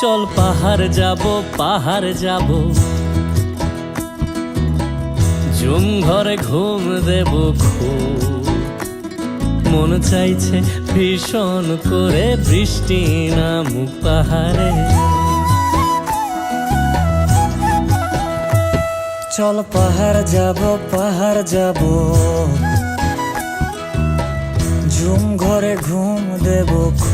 চল পাহাড় যাব পাহাড় যাব। জুম ঘরে ঘুম দেব খুব। মন চাইছে ভীষণ করে বৃষ্টি নামুক পাহাড়ে। চল পাহাড় যাব পাহাড় যাব। ঝুম ঘরে ঘুম দেব খুব।